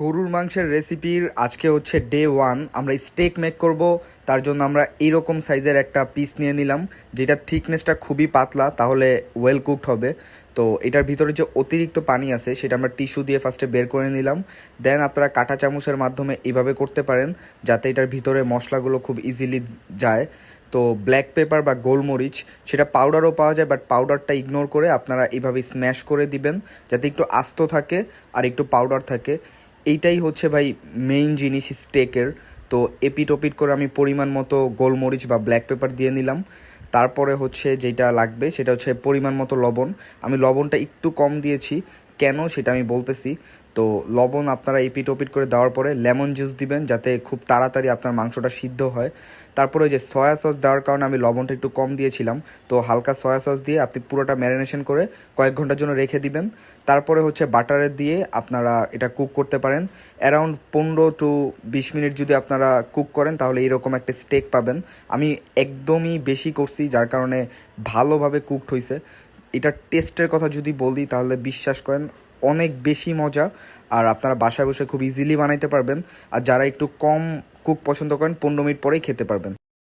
গরুর মাংসের রেসিপির আজকে হচ্ছে ডে ওয়ান আমরা স্টেক মেক করব, তার জন্য আমরা এইরকম সাইজের একটা পিস নিয়ে নিলাম যেটা থিকনেসটা খুবই পাতলা, তাহলে ওয়েল কুকড হবে। তো এটার ভিতরে যে অতিরিক্ত পানি আছে, সেটা আমরা টিস্যু দিয়ে ফার্স্টে বের করে নিলাম। দেন আপনারা কাঁটা চামচের মাধ্যমে এইভাবে করতে পারেন, যাতে এটার ভিতরে মশলাগুলো খুব ইজিলি যায়। তো ব্ল্যাক পেপার বা গোলমরিচ, সেটা পাউডারও পাওয়া যায় বাট পাউডারটা ইগনোর করে আপনারা এইভাবে স্ম্যাশ করে দিবেন, যাতে একটু আস্ত থাকে আর একটু পাউডার থাকে। এইটাই হচ্ছে ভাই মেইন জিনিস স্টেকের তো এপিট ওপিট করে আমি পরিমাণ মতো গোলমরিচ বা ব্ল্যাক পেপার দিয়ে নিলাম। তারপরে হচ্ছে যেটা লাগবে সেটা হচ্ছে পরিমাণ মতো লবণ। আমি লবণটা একটু কম দিয়েছি কেন সেটা আমি বলতেছি। তো লবণ আপনারা এপিট ওপিট করে দেওয়ার পরে লেমন জুস দিবেন যাতে খুব তাড়াতাড়ি আপনার মাংসটা সিদ্ধ হয়। তারপরে ওই যে সয়া সস দেওয়ার কারণে আমি লবণটা একটু কম দিয়েছিলাম। তো হালকা সয়া সস দিয়ে আপনি পুরোটা ম্যারিনেশন করে কয়েক ঘণ্টার জন্য রেখে দিবেন। তারপরে হচ্ছে বাটারে দিয়ে আপনারা এটা কুক করতে পারেন। অ্যারাউন্ড পনেরো টু বিশ মিনিট যদি আপনারা কুক করেন তাহলে এরকম একটা স্টেক পাবেন। আমি একদমই বেশি করছি যার কারণে ভালোভাবে কুকড হয়েছে এটার টেস্টের কথা যদি বলি, তাহলে বিশ্বাস করেন অনেক বেশি মজা। আর আপনারা বাসায় বসে খুব ইজিলি বানাইতে পারবেন। আর যারা একটু কম কুক পছন্দ করেন, পনেরো মিনিট পরেই খেতে পারবেন।